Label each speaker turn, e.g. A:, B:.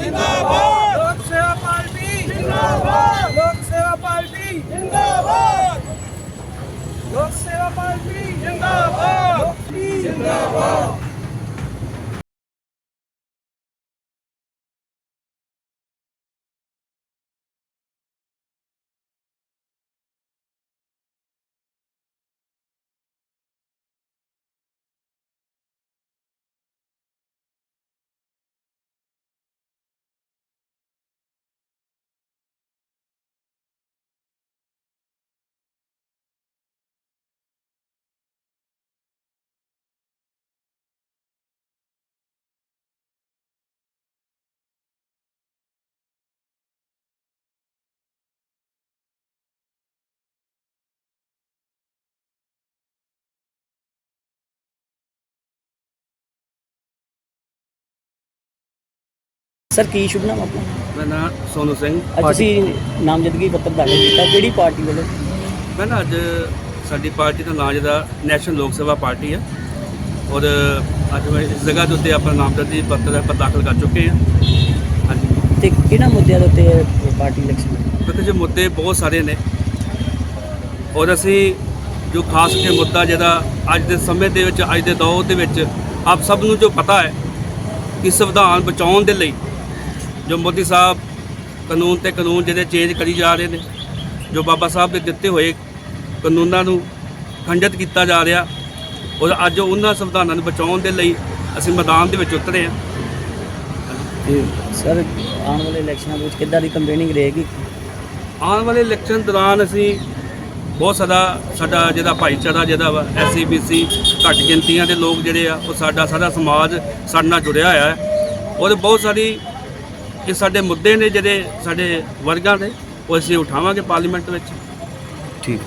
A: ਜਿੰਦਾਬਾਦ। ਲੋਕ ਸੇਵਾ ਪਾਰਟੀ। ਜਿੰਦਾਬਾਦ। ਲੋਕ ਸੇਵਾ ਪਾਰਟੀ। ਜਿੰਦਾਬਾਦ। ਲੋਕ ਸੇਵਾ ਪਾਰਟੀ। ਜਿੰਦਾਬਾਦ। ਜਿੰਦਾਬਾਦ। ਸਰ ਕੀ ਸ਼ੁਭ ਨਾਮ ਆਪਣਾ?
B: ਮੈਂ ਨਾ ਸੋਨੂ ਸਿੰਘ।
A: ਅੱਜ ਤੁਸੀਂ ਨਾਮਜ਼ਦਗੀ ਪੱਤਰ ਦਾਖਲ ਕੀਤਾ। ਕਿਹੜੀ ਪਾਰਟੀ ਵੱਲੋਂ?
B: ਮੈਂ ਨਾ ਅੱਜ ਸਾਡੀ ਪਾਰਟੀ ਦਾ ਨਾਂ ਜਿਹਦਾ ਨੈਸ਼ਨਲ ਲੋਕ ਸੇਵਾ ਪਾਰਟੀ ਹੈ ਔਰ ਅੱਜ ਮੈਂ ਇਸ ਜਗ੍ਹਾ ਦੇ ਉੱਤੇ ਆਪਣਾ ਨਾਮਜ਼ਦਗੀ ਪੱਤਰ ਆਪਾਂ ਦਾਖਲ ਕਰ ਚੁੱਕੇ ਹਾਂ। ਹਾਂਜੀ।
A: ਤੇ ਕਿਹੜਾ ਮੁੱਦਿਆਂ ਦੇ ਉੱਤੇ ਪਾਰਟੀ ਇਲੈਕਸ਼ਨ
B: ਕਿਉਂਕਿ ਜੋ ਮੁੱਦੇ ਬਹੁਤ ਸਾਰੇ ਨੇ। ਔਰ ਅਸੀਂ ਜੋ ਖਾਸ ਕੇ ਮੁੱਦਾ ਜਿਹਦਾ ਅੱਜ ਦੇ ਸਮੇਂ ਦੇ ਵਿੱਚ ਅੱਜ ਦੇ ਦੌਰ ਦੇ ਵਿੱਚ ਆਪ ਸਭ ਨੂੰ ਜੋ ਪਤਾ ਹੈ ਕਿ ਸੰਵਿਧਾਨ ਬਚਾਉਣ ਦੇ ਲਈ ਜੋ ਮੋਦੀ ਸਾਹਿਬ ਕਾਨੂੰਨ ਤੇ ਕਾਨੂੰਨ ਜਿਹੜੇ ਚੇਂਜ ਕਰੀ ਜਾ ਰਹੇ ਨੇ ਜੋ ਬਾਬਾ ਸਾਹਿਬ ਦੇ ਦਿੱਤੇ ਹੋਏ ਕਾਨੂੰਨਾਂ ਨੂੰ ਖੰਡਿਤ ਕੀਤਾ ਜਾ ਰਿਹਾ ਔਰ ਅੱਜ ਉਹਨਾਂ ਸੰਵਿਧਾਨਾਂ ਨੂੰ ਬਚਾਉਣ ਦੇ ਲਈ ਅਸੀਂ ਮੈਦਾਨ ਦੇ ਵਿੱਚ ਉਤਰੇ ਹਾਂ।
A: ਤੇ ਸਰ ਆਉਣ ਵਾਲੇ ਇਲੈਕਸ਼ਨਾਂ ਦੇ ਵਿੱਚ ਕਿੱਦਾਂ ਦੀ ਕੰਪੇਨਿੰਗ ਰਹੇਗੀ?
B: ਆਉਣ ਵਾਲੇ ਇਲੈਕਸ਼ਨ ਦੌਰਾਨ ਅਸੀਂ ਬਹੁਤ ਸਾਡਾ ਸਾਡਾ ਜਿਹਦਾ ਭਾਈਚਾਰਾ ਜਿਹਦਾ ਵਾ ਐਸਸੀ ਬੀਸੀ ਘੱਟ ਗਿਣਤੀਆਂ ਦੇ ਲੋਕ ਜਿਹੜੇ ਆ ਉਹ ਸਾਡਾ ਸਾਰਾ ਸਮਾਜ ਸਾਡੇ ਨਾਲ ਜੁੜਿਆ ਹੋਇਆ ਹੈ। ਔਰ ਬਹੁਤ ਸਾਰੀ ਇਹ ਸਾਡੇ ਮੁੱਦੇ ਨੇ ਜਿਹੜੇ ਸਾਡੇ ਵਰਗਾਂ ਦੇ ਉਹ ਅਸੀਂ ਉਠਾਵਾਂਗੇ ਪਾਰਲੀਮੈਂਟ ਵਿੱਚ।
C: ਠੀਕ।